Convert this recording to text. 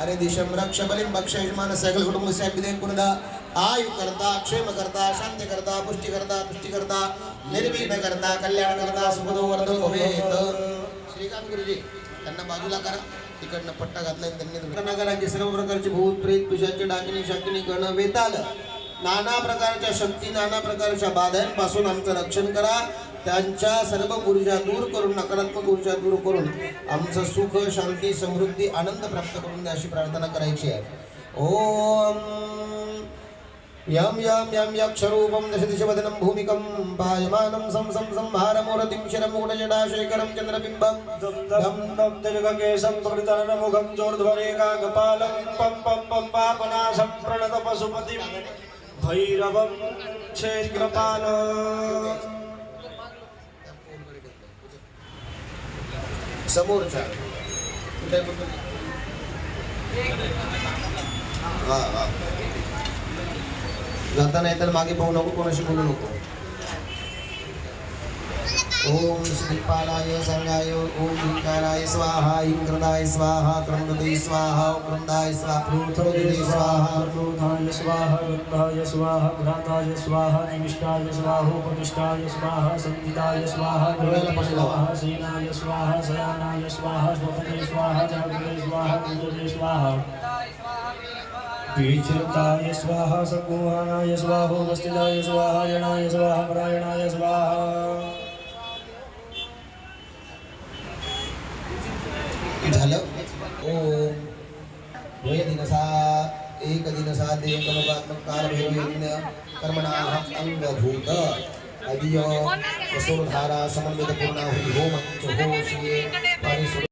अरे दिशम रक्ष बलिम भक्ष यजमान सकल कुटुंब साहेब कुणदा आयु करता क्षेम करता शांती करता पुष्टी करता तुष्टी करता निर्विघ्न करता कल्याण करता सुखदो वर्धो भवेत श्रीकांत गुरुजी त्यांना बाजूला करा. तिकडनं पट्टा घातला त्यांनी नगराची सर्व प्रकारची भूत प्रेत पिशाची डाकिनी शाकिनी कर्ण वेताल. नाना प्रकारच्या शक्ती नाना प्रकारच्या बाधांपासून आमचं रक्षण करा. त्यांच्या सर्व ऊर्जा दूर करून नकारात्मक ऊर्जा दूर करून आमचं सुख शांती समृद्धी आनंद प्राप्त करून द्या अशी प्रार्थना करायची आहे. ओम यम यम यम यक्षरूपं दशदिशवदनं भूमिकं पायमानं सं सं संहारमूर्तिं शिरमुकुटजटाशेखरं चन्द्रबिम्बं दं दं दजगकेशं प्रकृतनमुखं चोर्ध्वरेखाकपालं पं पं पं पापनाशं प्रणतपशुपतिं भैरवं क्षेत्रपाल। समोरच्या हा हा. जाता नाही तर मागे पाहू नको कोणाशी बोलू नको. ॐ श्रीपादाय शरणाय ओम ॐकाराय स्वाहा ईङ्कृदाय स्वाहा क्रन्दते स्वाहा क्रन्दाय स्वाहाय स्वाहा क्रोधाय स्वाहा वृन्दाय स्वाहा भ्राताय स्वाहा निविष्टाय स्वाहोपविष्टाय स्वाहा सन्दिताय स्वाहा स्वाहा सेनाय स्वाहा शयानाय स्वाहा स्वपते स्वाहा जागृते स्वाहा पूजते स्वाहा। विचिन्ताय स्वाहा सगुहानाय स्वाहा वस्तिदाय स्वाहा जनाय स्वाहा प्रायणाय स्वाहा। झालं? ओम. द्वय दिनसा एक दिनसा देवलोकात्मक काल भैरवयज्ञ कर्मणाः अंगभूत। अदिय वसोधारा समन्वित पूर्णाहुति होम च होशिये परिसु